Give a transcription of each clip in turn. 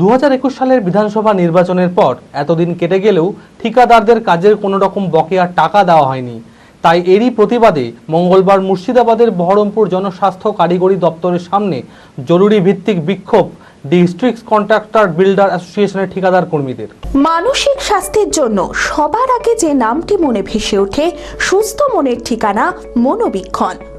দু হাজার একুশ সালের বিধানসভা নির্বাচনের পর এতদিন কেটে গেলেও ঠিকাদারদের কাজের কোনো রকম বকেয়া টাকা দেওয়া হয়নি। তাই এরই প্রতিবাদে মঙ্গলবার মুর্শিদাবাদের বহরমপুর জনস্বাস্থ্য কারিগরি দপ্তরের সামনে জরুরি ভিত্তিক বিক্ষোভ ডিস্ট্রিক্ট কন্ট্রাক্টর বিল্ডার অ্যাসোসিয়েশনের ঠিকাদার কর্মীদের। মানসিক স্বাস্থ্যের জন্য সবার আগে যে নামটি মনে ভেসে ওঠে, সুস্থ মনের ঠিকানা মনোবীক্ষণ।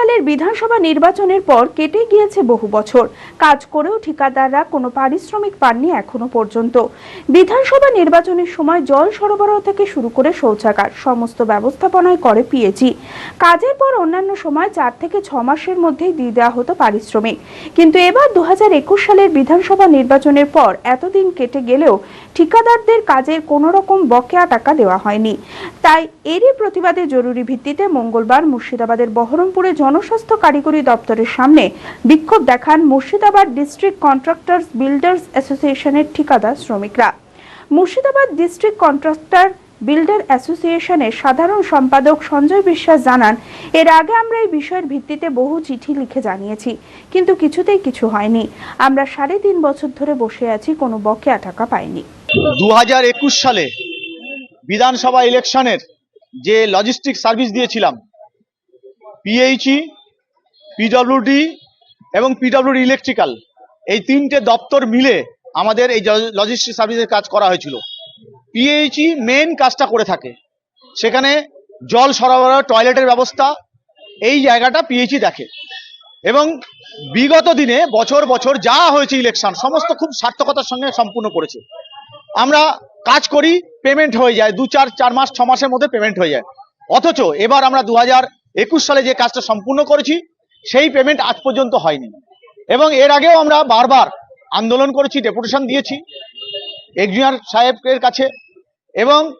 সালের বিধানসভা নির্বাচনের পর কেটে গিয়েছে বহু বছর। কাজ করেও ঠিকাদাররা কোনো পারিশ্রমিক পাননি এখনও পর্যন্ত। বিধানসভা নির্বাচনের সময় জল সরবরাহ থেকে শুরু করে শৌচাগার সমস্ত ব্যবস্থাপনায় করে পিএজি কাজের পর অন্যান্য সময় চার থেকে ছ মাসের মধ্যেই দিয়ে দেওয়া হতো পারিশ্রমিক। কিন্তু এবার দু হাজার একুশ সালের বিধানসভা নির্বাচনের পর এতদিন কেটে গেলেও ঠিকাদারদের কাজের কোনো রকম বকেয়া টাকা দেওয়া হয়নি। তাই এরই প্রতিবাদে জরুরি ভিত্তিতে মঙ্গলবার মুর্শিদাবাদের বহরমপুরে জনস্বাস্থ্য কারিগরি দপ্তরের সামনে বিক্ষোভ দেখান মুর্শিদাবাদ ডিস্ট্রিক্ট কন্ট্রাক্টরস বিল্ডার্স অ্যাসোসিয়েশনের ঠিকাদার শ্রমিকরা। মুর্শিদাবাদ ডিস্ট্রিক্ট কন্ট্রাক্টর বিল্ডার অ্যাসোসিয়েশনের সাধারণ সম্পাদক সঞ্জয় বিশ্বাস জানান, এর আগে আমরা এই বিষয়ের ভিত্তিতে বহু চিঠি লিখে জানিয়েছি, কিন্তু কিছুতেই কিছু হয়নি। আমরা সাড়ে তিন বছর ধরে বসে আছি, কোনো বকেয়া টাকা পাইনি। দু সালে বিধানসভা ইলেকশনের যে লজিস্টিক সার্ভিস দিয়েছিলাম পিএইচই পিডব্লিউডি এবং পিডব্লিউডি ইলেকট্রিক্যাল এই তিনটে দপ্তর মিলে আমাদের এই লজিস্টিক সার্ভিসের কাজ করা হয়েছিল। পিএইচই মেন কাজটা করে থাকে। সেখানে জল সরবরাহ টয়লেটের ব্যবস্থা, এই জায়গাটা পিএইচই দেখে। এবং বিগত দিনে বছর বছর যা হয়েছে ইলেকশন সমস্ত খুব সার্থকতার সঙ্গে সম্পূর্ণ করেছে। আমরা কাজ করি পেমেন্ট হয়ে যায়। দু চার চার মাস, ছ মাসের মধ্যে পেমেন্ট হয়ে যায়। অথচ এবার আমরা দু হাজার একুশ সালে যে কাজটা সম্পূর্ণ করেছি, সেই পেমেন্ট আজ পর্যন্ত হয়নি। এবং এর আগেও আমরা বারবার আন্দোলন করেছি ডেপুটেশন দিয়েছি এক্সিনিয়ার সাহেবের কাছে এবং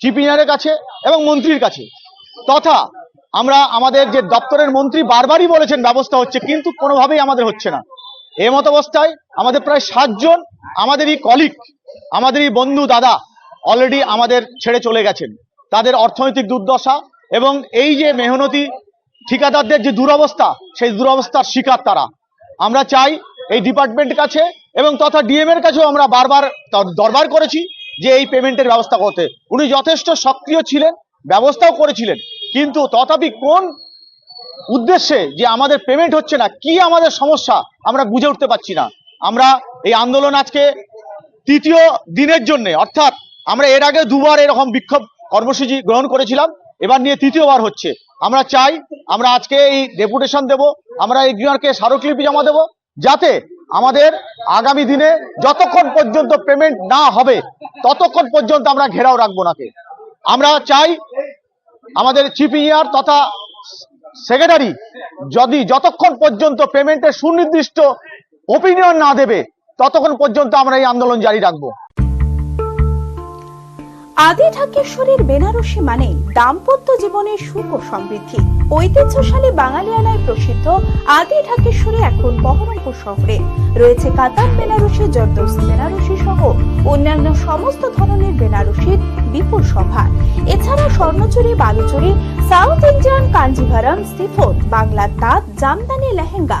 চিফ ইঞ্জিনিয়ারের কাছে এবং মন্ত্রীর কাছে। তথা আমরা আমাদের যে দপ্তরের মন্ত্রী বারবারই বলেছেন, ব্যবস্থা হচ্ছে, কিন্তু কোনোভাবেই আমাদের হচ্ছে না। এ মত অবস্থায় আমাদের প্রায় সাতজন আমাদেরই কলিগ আমাদেরই বন্ধু দাদা অলরেডি আমাদের ছেড়ে চলে গেছেন। তাদের অর্থনৈতিক দুর্দশা এবং এই যে মেহনতি ঠিকাদারদের যে দুরবস্থা, সেই দুরবস্থার শিকার তারা। আমরা চাই এই ডিপার্টমেন্টের কাছে এবং তথা ডিএম এর কাছেও আমরা বারবার দরবার করেছি যে এই পেমেন্টের ব্যবস্থা করতে। উনি যথেষ্ট সক্রিয় ছিলেন, ব্যবস্থাও করেছিলেন, কিন্তু তথাপি কোন উদ্দেশ্যে যে আমাদের পেমেন্ট হচ্ছে না, কি আমাদের সমস্যা, আমরা বুঝে উঠতে পারছি না। আমরা এই আন্দোলন আজকে তৃতীয় দিনের জন্য, অর্থাৎ আমরা এর আগে দুবার এরকম বিক্ষোভ কর্মসূচি গ্রহণ করেছিলাম। এবার নিয়ে তৃতীয়বার হচ্ছে। আমরা চাই, আমরা আজকে এই ডেপুটেশন দেব, আমরা এই এগ্রিয়ারকে স্মারকলিপি জমা দেব, যাতে আমাদের আগামী দিনে যতক্ষণ পর্যন্ত পেমেন্ট না হবে, ততক্ষণ পর্যন্ত আমরা ঘেরাও রাখব নাকে আমরা চাই আমাদের চিফ ইঞ্জিনিয়ার তথা সেক্রেটারি যদি যতক্ষণ পর্যন্ত পেমেন্টের সুনির্দিষ্ট ওপিনিয়ন না দেবে, ততক্ষণ পর্যন্ত আমরা এই আন্দোলন জারি রাখব। আদি ঢাকেশ্বরীর বেনারসি মানে দাম্পত্য জীবনের সুখ ও সমৃদ্ধি। ঐতিহ্যশালী বাঙালিয়ানায় প্রসিদ্ধ আদি ঢাকেশ্বরী এখন বহরমপুর শহরে। রয়েছে কাতার বেনারসি জর্দোসি বেনারসি সহ অন্যান্য সমস্ত ধরনের বেনারসির বিপুল সভা। এছাড়া Swarnachuri, Baluchari, south Indian Kanjeevaram chiffon বাংলার তাঁত, জামদানি, লেহেঙ্গা